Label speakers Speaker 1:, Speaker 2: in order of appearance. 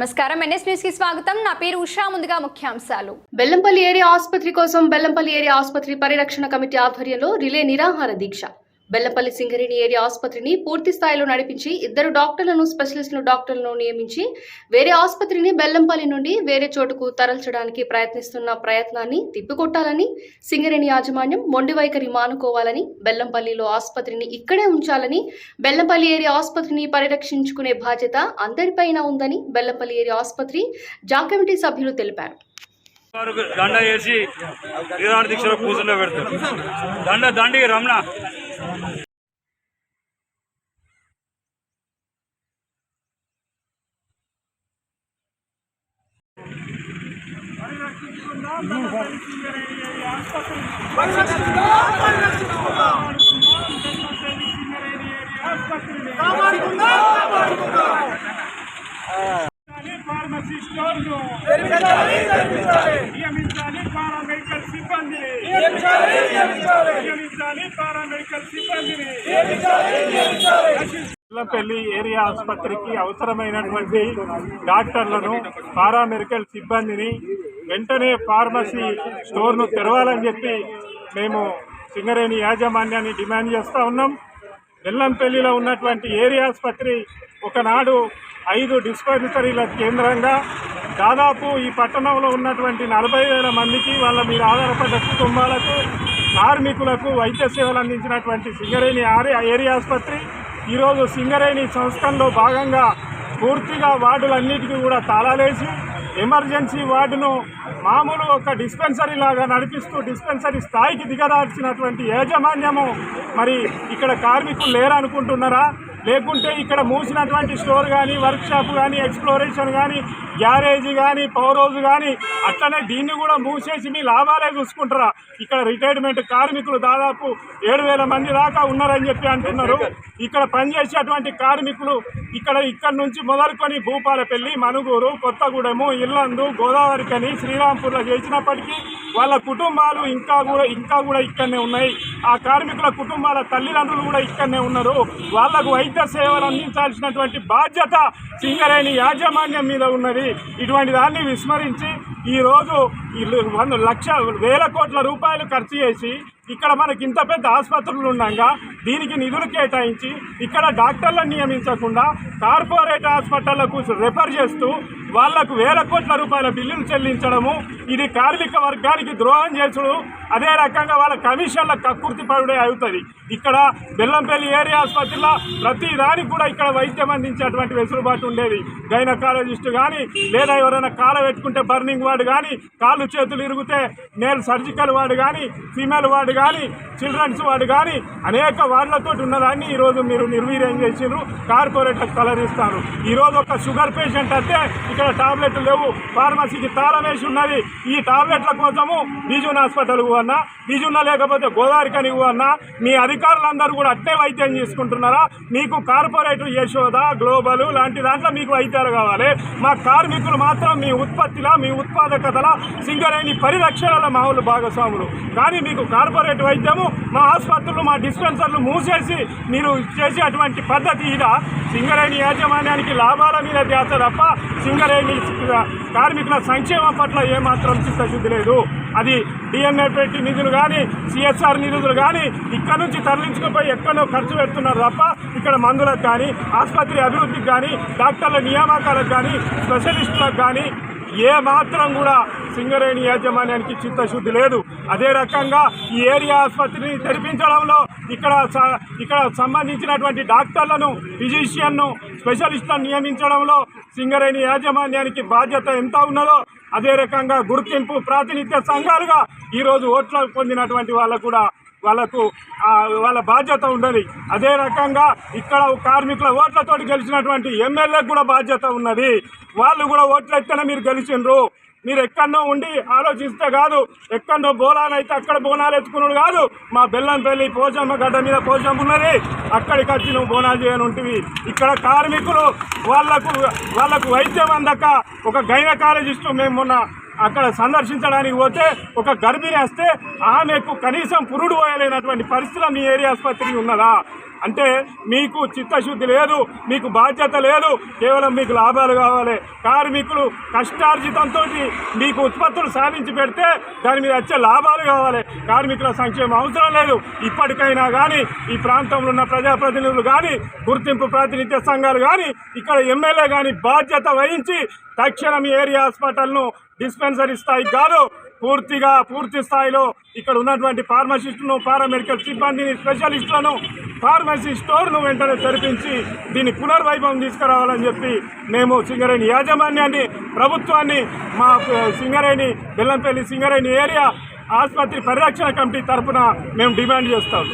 Speaker 1: నమస్కారం. ఎన్ఎస్ న్యూస్కి స్వాగతం. నా పేరు ఉషా. ముందుగా ముఖ్యాంశాలు.
Speaker 2: బెల్లంపల్లి ఏరియా ఆసుపత్రి కోసం బెల్లంపల్లి ఏరియా ఆసుపత్రి పరిరక్షణ కమిటీ ఆధ్వర్యంలో రిలే నిరాహార దీక్ష. బెల్లపల్లి సింగరేణి ఏరియా ఆసుపత్రిని పూర్తి స్థాయిలో నడిపించి ఇద్దరు డాక్టర్లను స్పెషలిస్టులు డాక్టర్లను నియమించి వేరే ఆసుపత్రిని బెల్లంపల్లి నుండి వేరే చోటుకు తరల్చడానికి ప్రయత్నిస్తున్న ప్రయత్నాన్ని తిప్పికొట్టాలని సింగరేణి యాజమాన్యం మొండి వైఖరి మానుకోవాలని బెల్లంపల్లిలో ఆసుపత్రిని ఇక్కడే ఉంచాలని బెల్లంపల్లి ఏరియా ఆసుపత్రిని పరిరక్షించుకునే బాధ్యత అందరిపైన ఉందని బెల్లంపల్లి ఏరియా ఆసుపత్రి జా కమిటీ సభ్యులు తెలిపారు.
Speaker 3: దండ వేసి నిరాహార దీక్షలో పెడతారు దండ దండి రమణ.
Speaker 4: ఫార్మసీ స్టోర్ను నియమించాలి పారామెడికల్ సిబ్బందిని నియమించాలి పారామెడికల్ సిబ్బందిని పెళ్ళి ఏరియా ఆసుపత్రికి అవసరమైనటువంటి డాక్టర్లను పారామెడికల్ సిబ్బందిని వెంటనే ఫార్మసీ స్టోర్ను తెరవాలని చెప్పి మేము సింగరేణి యాజమాన్యాన్ని డిమాండ్ చేస్తూ ఉన్నాం. బెల్లంపల్లిలో ఉన్నటువంటి ఏరియా ఆసుపత్రి ఒకనాడు ఐదు డిస్పెన్సరీల కేంద్రంగా దాదాపు ఈ పట్టణంలో ఉన్నటువంటి నలభై వేల మందికి వాళ్ళ మీద ఆధారపడ్డ కుటుంబాలకు కార్మికులకు వైద్య సేవలు అందించినటువంటి సింగరేణి ఆరి- ఏరియా ఆసుపత్రి ఈరోజు సింగరేణి సంస్థలో భాగంగా పూర్తిగా వార్డులన్నిటికీ కూడా తాళాలేసి ఎమర్జెన్సీ వార్డును మామూలు ఒక డిస్పెన్సరీ లాగా నడిపిస్తూ డిస్పెన్సరీ స్థాయికి దిగదార్చినటువంటి యాజమాన్యము మరి ఇక్కడ కార్మికులు లేరనుకుంటున్నారా? లేకుంటే ఇక్కడ మూసినటువంటి స్టోర్ కానీ వర్క్షాప్ కానీ ఎక్స్ప్లోరేషన్ కానీ గ్యారేజ్ కానీ పవర్ కానీ అట్లనే దీన్ని కూడా మూసేసి మీ లాభాలే చూసుకుంటారా? ఇక్కడ రిటైర్మెంట్ కార్మికులు దాదాపు ఏడు వేల మంది దాకా ఉన్నారని చెప్పి అంటున్నారు. ఇక్కడ పనిచేసేటువంటి కార్మికులు ఇక్కడ ఇక్కడ నుంచి మొదలుకొని భూపాలపల్లి మనుగూరు కొత్తగూడెము ఇల్లందు గోదావరికని శ్రీరాంపూర్లో చేసినప్పటికీ వాళ్ళ కుటుంబాలు ఇంకా కూడా ఇంకా కూడా ఇక్కడనే ఉన్నాయి. ఆ కార్మికుల కుటుంబాల తల్లిదండ్రులు కూడా ఇక్కడనే ఉన్నారు. వాళ్ళకు వైద్య సేవలు అందించాల్సినటువంటి బాధ్యత సింగరేణి యాజమాన్యం మీద ఉన్నది. ఇటువంటి దాన్ని విస్మరించి ఈరోజు ఈ వంద లక్ష వేల కోట్ల రూపాయలు ఖర్చు చేసి ఇక్కడ మనకి ఇంత పెద్ద ఆసుపత్రులు ఉండగా దీనికి నిధులు కేటాయించి ఇక్కడ డాక్టర్లను నియమించకుండా కార్పొరేట్ హాస్పిటళ్ళకు రెఫర్ చేస్తూ వాళ్ళకు వేల కోట్ల రూపాయల బిల్లులు చెల్లించడము ఇది కార్మిక వర్గానికి ద్రోహం చేసుడు అదే రకంగా వాళ్ళ కమిషన్ల కక్కుర్తి పడుడే అవుతుంది. ఇక్కడ బెల్లంపల్లి ఏరియా ఆసుపత్రిలో ప్రతి దానికి కూడా ఇక్కడ వైద్యం అందించేటువంటి వెసులుబాటు ఉండేది. గైనకాలజిస్ట్ కానీ లేదా ఎవరైనా కాల పెట్టుకుంటే బర్నింగ్ వార్డు కానీ కాళ్ళు చేతులు ఇరిగితే మేల్ సర్జికల్ వార్డు కానీ ఫీమేల్ వార్డు కానీ చిల్డ్రన్స్ వార్డు కానీ అనేక వార్డులతో ఉన్నదాన్ని ఈరోజు మీరు నిర్వీర్యం చేసినారు కార్పొరేట్లకు కలరిస్తారు ఈరోజు ఒక షుగర్ పేషెంట్ అంటే ఇక్కడ టాబ్లెట్లు లేవు. ఫార్మసీకి తారమేసి ఉన్నది. ఈ టాబ్లెట్ల కోసము బీజున్ హాస్పిటల్కు అన్నా బీజున్న లేకపోతే గోదావరికని అన్నా మీ అధికారులందరూ కూడా అట్టే వైద్యం చేసుకుంటున్నారా? మీకు కార్పొరేట్ యశోద గ్లోబల్ లాంటి దాంట్లో మీకు వైద్యాలు కావాలి. మా కార్మికులు మాత్రం మీ ఉత్పత్తిలా మీ ఉత్పాదకతల సింగరేణి పరిరక్షణల మామూలు భాగస్వాములు. కానీ మీకు కార్పొరేట్ వైద్యము మా ఆసుపత్రులు మా డిస్పెన్సర్లు మూసేసి మీరు చేసే అటువంటి పద్ధతి ఇదా? సింగరేణి యాజమాన్యానికి లాభాల మీద ధ్యాస తప్ప సింగరేణి కార్మికుల సంక్షేమం పట్ల ఏమాత్రం చిత్తశుద్ధి లేదు. అది డిఎన్ఏ పెట్టి నిధులు కానీ సిఎస్ఆర్ నిధులు కానీ ఇక్కడ నుంచి తరలించుకుపోయి ఎక్కడో ఖర్చు పెడుతున్నారు తప్ప ఇక్కడ మందులకు కానీ ఆసుపత్రి అభివృద్ధికి కానీ డాక్టర్ల నియామకాలకు కానీ స్పెషలిస్టులకు కానీ ఏ మాత్రం కూడా సింగరేణి యాజమాన్యానికి చిత్తశుద్ధి లేదు. అదే రకంగా ఈ ఏరియా ఆసుపత్రిని తెరిపించడంలో ఇక్కడ ఇక్కడ సంబంధించినటువంటి డాక్టర్లను ఫిజిషియన్ను స్పెషలిస్ట్లను నియమించడంలో సింగరేణి యాజమాన్యానికి బాధ్యత ఎంత ఉన్నదో అదే రకంగా గుర్తింపు ప్రాతినిధ్య సంఘాలుగా ఈరోజు ఓట్లు పొందినటువంటి వాళ్ళకు కూడా వాళ్ళకు వాళ్ళ బాధ్యత ఉండదు అదే రకంగా ఇక్కడ కార్మికుల ఓట్లతో గెలిచినటువంటి ఎమ్మెల్యేకి కూడా బాధ్యత ఉన్నది. వాళ్ళు కూడా ఓట్లు ఎత్తనే మీరు గెలిచిండ్రు. మీరు ఎక్కడో ఉండి ఆలోచిస్తే కాదు ఎక్కడో బోనాలైతే అక్కడ బోనాలు ఎత్తుకున్నాడు కాదు. మా బెల్లంపల్లి పోచమ్మ గడ్డ మీద పోచమ్మ ఉన్నది. అక్కడికి వచ్చి నువ్వు బోనాలు చేయని ఉంటివి ఇక్కడ కార్మికులు వాళ్ళకు వాళ్ళకు వైద్యం అందక ఒక గైనకాలజిస్టు మేము మొన్న అక్కడ సందర్శించడానికి పోతే ఒక గర్భిణి వస్తే ఆమెకు కనీసం పురుడు పోయలేనటువంటి పరిస్థితులు మీ ఏరియా ఆసుపత్రికి ఉన్నదా? అంటే మీకు చిత్తశుద్ధి లేదు మీకు బాధ్యత లేదు కేవలం మీకు లాభాలు కావాలి. కార్మికులు కష్టార్జితంతో మీకు ఉత్పత్తులు సాధించి పెడితే దాని మీద వచ్చే లాభాలు కావాలి. కార్మికుల సంక్షేమం అవసరం లేదు. ఇప్పటికైనా కానీ ఈ ప్రాంతంలో ఉన్న ప్రజాప్రతినిధులు కానీ గుర్తింపు ప్రాతినిధ్య సంఘాలు కానీ ఇక్కడ ఎమ్మెల్యే కానీ బాధ్యత వహించి తక్షణం ఏరియా హాస్పిటల్ను డిస్పెన్సరీ స్థాయి కాదు పూర్తిగా పూర్తి స్థాయిలో ఇక్కడ ఉన్నటువంటి ఫార్మసిస్టులను పారామెడికల్ సిబ్బందిని స్పెషలిస్టులను ఫార్మసీ స్టోర్ను వెంటనే తెరిపించి దీన్ని పునర్వైభవం తీసుకురావాలని చెప్పి మేము సింగరేణి యాజమాన్యాన్ని ప్రభుత్వాన్ని మా సింగరేణి బెల్లంపల్లి సింగరేణి ఏరియా ఆసుపత్రి పరిరక్షణ కమిటీ తరఫున మేము డిమాండ్ చేస్తాం.